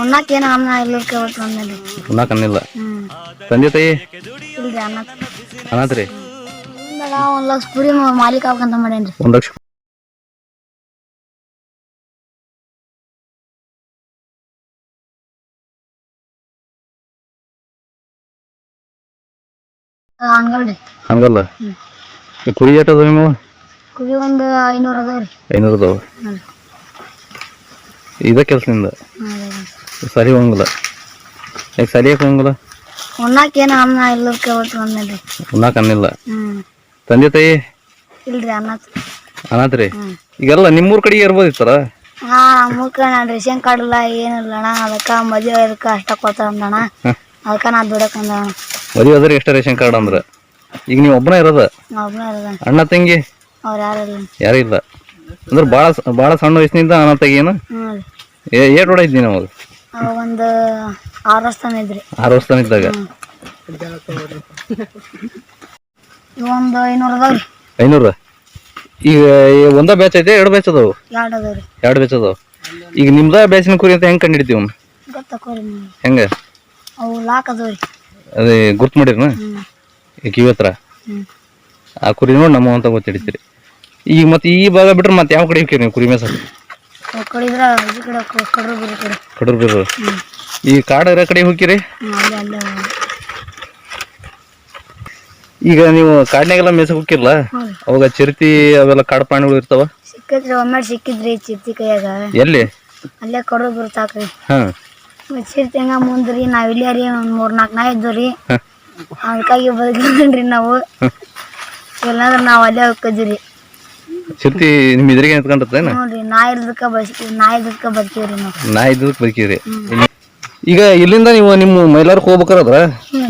ಉಣ್ಣಾಕ ಏನ ಅನ್ನ ಇಲ್ಲಕ್ಕೆ ಇವತ್ತು ಬಂದ್ರಿ ಉಣ್ಣಾಕ ಅನ್ನಿಲ್ಲ ತಂದೆ ತಾಯಿ? ಇಲ್ರಿ ಅನ್ನ. ಮುಂದಾಗ ಒಂದ್ ಲಕ್ಷ ಮ- ಮಾಲೀಕ ಆಗ್ಬೇಕಂತ ಮಾಡೇನ್ರಿ. ಒಂದು ಲಕ್ಷ ಹಂಗಲ್ರಿ ಹಂಗಲ್ಲ ಕುರಿ ನಿಮ್ಮ ಕುರಿ ಒಂದು ಐನೂರು ಅದಾವ್ರಿ. ಐನೂರು ಅದಾವ. ಇದ ಕೆಲಸದಿಂದ. ಸರಿ ಹೋಗಂಗಿಲ್ಲ. ಯಾಕೆ ಸರಿ ಯಾಕೆ ಹೋಗಂಗಿಲ್ಲ? ಏನು ಅನ್ನ ಇಲ್ಲಕ್ಕೆ ಉಣ್ಣಾಕ ಅನ್ನಿಲ್ಲ ಹ್ಮ್. ತಂದೆ ತಾಯಿ? ಇಲ್ರಿ ಅನ್ನ ಅನ್ನತ್ರಿ. ಈಗೆಲ್ಲ ನಿಮ್ಮೂರ್ ಕಡೆ ಇರ್ಬೋದಿತ್ತಲ್ಲ ಹಾ ನಾನು ರೇಷನ್ ಕಾರ್ಡ್ ಇಲ್ಲ ಏನಿಲ್ಲ ಅಣ್ಣ. ಅದಕ್ಕ ಮದುವೆ ಅದಕ್ಕೆ ಅಷ್ಟ ಕೊಡ್ತಾರ ಅಂದಣ್ಣ ಹ. ಅದಕ್ಕ ನಾ ದುಡಕಂದ ಮದುವೆ ಅದ್ರ ಎಷ್ಟ ರೇಷನ್ ಕಾರ್ಡ್ ಅಂದ್ರೆ? ಈಗ ನೀವು ಒಬ್ಬನೇ ಇರೋದ? ನಾ ಒಬ್ಬನೇ ಇರೋದ. ಅಣ್ಣ ತಂಗಿ? ಅವ್ರು ಯಾರು ಇಲ್ಲ. ಯಾರು ಇಲ್ಲ? ಅಂದ್ರೆ ಭಾಳ ಭಾಳ ಸಣ್ಣ ವಯಸ್ಸಿನಿಂದ ಹ್ಞೂ ರೀ ಏಟ್ ಹೊಡ ಇದ್ದೀನಿ ನಮಗೆ ಒಂದು ಆರು ವರ್ಷ ತನ ಇದ್ರಿ ಆರು ವರ್ಷ ಇದ್ದಾಗ? ಒಂದು ಐನೂರು ಅದಾವ್ರಿ. ಐನೂರ? ಈಗ ಒಂದ ಬ್ಯಾಚ್ ಐತೆ ಎರಡು ಬ್ಯಾಚ್ ಅದಾವು? ಎರಡು ಅದಾವ್ರಿ. ಎರಡು ಬ್ಯಾಚ್ ಅದಾವ. ಈಗ ನಿಮ್ದ ಬ್ಯಾಚಿನ ಕುರಿ ಅಂತ ಹೆಂಗೆ ಕಂಡಿಡ್ತೀವಿ ಗೊತ್ತಕೋರಿ ನೀವು ಹೆಂಗ? ಅವು ಲಾಕ್ ಅದಾವ್ರಿ. ಅದೇ ಗುರ್ತು ಮಾಡಿರ್ನ? ಈಗ ಹ್ಞೂ ಆ ಕುರಿ ನೋಡಿ ನಮ್ಮ ಅಂತ ಗೊತ್ತಿಡ್ತೀರಿ. ಈಗ ಮತ್ತೆ ಈ ಭಾಗ ಬಿಟ್ರೆ ಮತ್ತೆ ಯಾವ ಕಡೆ ನೀವು ಕುರಿ ಮೇಸ ಅವು ಕಡಿದ್ರ ಈ ಕಡೆ ಕಡ್ರು ಬರೀ ಕಡೆ. ಕಡೂರ್ ಬೀರು ಈ ಕಾಡರ ಕಡೆ ಹೋಗಿರಿ. ಈಗ ನೀವು ಕಾಡ್ನಾಗೆಲ್ಲ ಮೆಸ ಹೋಗಿರಲ್ಲ ಅವಾಗ ಚಿರತಿ ಅವೆಲ್ಲ ಕಾಡು ಪ್ರಾಣಿಗಳು ಇರ್ತಾವ? ಸಿಕ್ಕಿದ್ರಿ ಒಮ್ಮೆ ಸಿಕ್ಕಿದ್ರಿ ಚಿರತಿ ಕೈಯಾಗ. ಎಲ್ಲಿ? ಅಲ್ಲೇ ಕಡ್ರು ಬರ್ತಾಕ್ರಿ ಹಾ. ಚಿರ್ತಿ ಹಂಗ ಮುಂದ್ರಿ ನಾವ್ ಇಲ್ಲೇ ರೀ ಒಂದ್ ಮೂರ್ ನಾಲ್ಕು ನಾ ಇದ್ದು ರೀ. ಅದಕ್ಕಾಗಿ ಬದುಕಿದ್ರಿ ನಾವು. ಎಲ್ಲಾದ್ರೂ ನಾವು ಅಲ್ಲೇ ಹೋಗ್ಕದ್ರಿ ಚಿರತಿ ನಿಮ್ ಎದುರಿಗೆ ನಿಂತ್ಕೊಂಡಿರ್ತೇನ ನೋಡ್ರಿ ನಾಯಿ ಇಲ್ದಕ್ಕ ಬದುಕಿ ನಾಯಿ ಇಲ್ದಕ್ಕ ಬದುಕಿವ್ರಿ ನಾವು. ನಾ ಇದ್ದದಕ್ಕೆ ಬರ್ತೀವಿ ಈಗ ಇಲ್ಲಿಂದ ನೀವು ನಿಮ್ಮ ಮೈಲಾರಕ್ಕೆ ಹೋಗ್ಬೇಕಾದ್ರ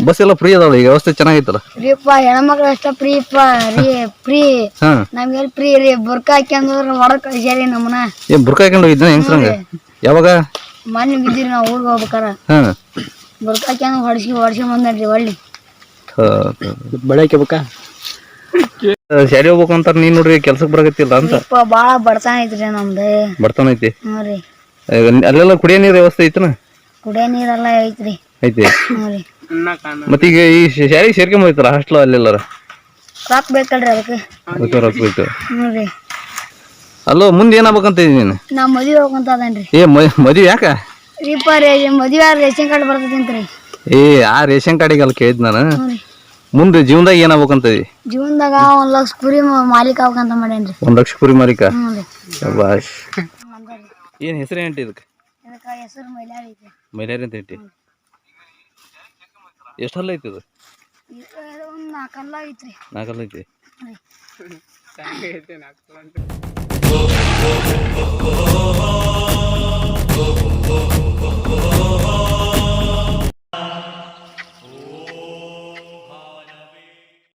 ಬಸ್ ಎಲ್ಲ ಫ್ರೀ ಅದಾವ ಈಗ ವ್ಯವಸ್ಥೆ ಚೆನ್ನಾಗೈತಲ್ಲ? ಫ್ರೀಪ್ಪ ಹೆಣ್ಮಕ್ಳು ಅಷ್ಟ ಫ್ರೀಪ್ಪ ರೀ ಫ್ರೀ ಹಾ. ನಮ್ಗೆಲ್ ಫ್ರೀ ರೀ? ಬುರ್ಕ ಹಾಕ್ಯಂದ್ರ ಹೊರಗ್ ಕಳ್ಸ್ಯಾರಿ ನಮ್ಮನ ಏ ಬುರ್ಕ ಹಾಕೊಂಡು ಹೋಗಿದ್ನ ಹೆಂಗ್ಸ್ರಂಗ ಯಾವಾಗ? ಮೊನ್ನೆ ಬಿದ್ದಿರಿ ನಾವು ಊರಿಗೆ ಹೋಗ್ಬೇಕಾರ. ಹಾ. ಬುರ್ಕ ಹಾಕ್ಯಂದ್ರ ಹೊಡ್ಸಿ ಹೊಡ್ಸಿ ಬಂದ್ರಿ ಒಳ್ಳಿ ಬೆಳಗ್ಗೆ ಬೇಕಾ ಶಾಲೆ ಹೋಗ್ಬೇಕು ಅಂತಾರ ನೀನ್ ನೋಡ್ರಿ ಕೆಲ್ಸಕ್ಕೆ ಬರಕತ್ತಿಲ್ಲ ಅಂತ. ಬಾಳ ಬಡತನ ಐತ್ರಿ ನಮ್ದು. ಬಡತನ ಐತಿ? ಹ್ಞೂ ಅಲ್ಲೆಲ್ಲ ಕುಡಿಯೋ ನೀರ್ ವ್ಯವಸ್ಥೆ ಐತನ? ಕುಡಿಯೋ ನೀರೆಲ್ಲ ಐತ್ರಿ. ಐತಿ? ಮತ್ತೀಗ ಈ ಶಾಲೆಗೆ ಸೇರ್ಕೊಂಬೋಯ್ತಾರ ಹಾಸ್ಟೆಲ್ ಅಲ್ಲೆಲ್ಲಾರ ರೊಕ್ಕ ಬೇಕಲ್ರಿ ಅದಕ್ಕೆ. ಅದಕ್ಕೆ ರೊಕ್ಕ ಬೇಕು. ಹ್ಞೂ ರೀ. ಅಲ್ಲೋ ಮುಂದೆ ಏನಾಗ್ಬೇಕಂತ ಇದೀನಿ ನೀನು? ನಾ ಮದುವೆ ಹೋಗಂತ ಅದನ್ರಿ ಏ ಮದ್ವೆ ಯಾಕ? ರೀ ಮದುವೆ ರೇಷನ್ ಕಾರ್ಡ್ ಬರ್ತದಂತ್ರಿ ಏ ಆ ರೇಷನ್ ಕಾರ್ಡಿಗೆ ಅಲ್ಲಿ ಕೇಳಿದ್ ನಾನು. ಮುಂದೆ ಜೀವನದಾಗ ಏನಾಗ್ಬೇಕಂತ ಇದೀವಿ ಜೀವನದಾಗ ಒಂದ್ ಲಕ್ಷ ಕುರಿ ಮ- ಮಾಲೀಕ ಆಗ್ಬೇಕಂತ ಮಾಡೇನ್ರಿ ಒಂದ್ ಲಕ್ಷ ಕುರಿ ಮಾಲೀಕ ಹ್ಞೂ ರೀ ಶಬಾಷ್ ಏನ್ ಹೆಸರು ఏంటి ಇದಕ್ಕೆ ಇದಕ್ಕೆ ಹೆಸರು ಮೈಲಾರಿ ಐತಿ ಮೈಲಾರಿ ಅಂತ ಐತಿ ಎಷ್ಟು ಹಲ್ಲ ಐತಿ ಇದು ಇದು ಒಂದು ನಾಲ್ಕಲ್ಲ ಐತ್ರಿ ನಾಲ್ಕಲ್ಲ ಐತಿ ಹ್ಞೂ ರೀ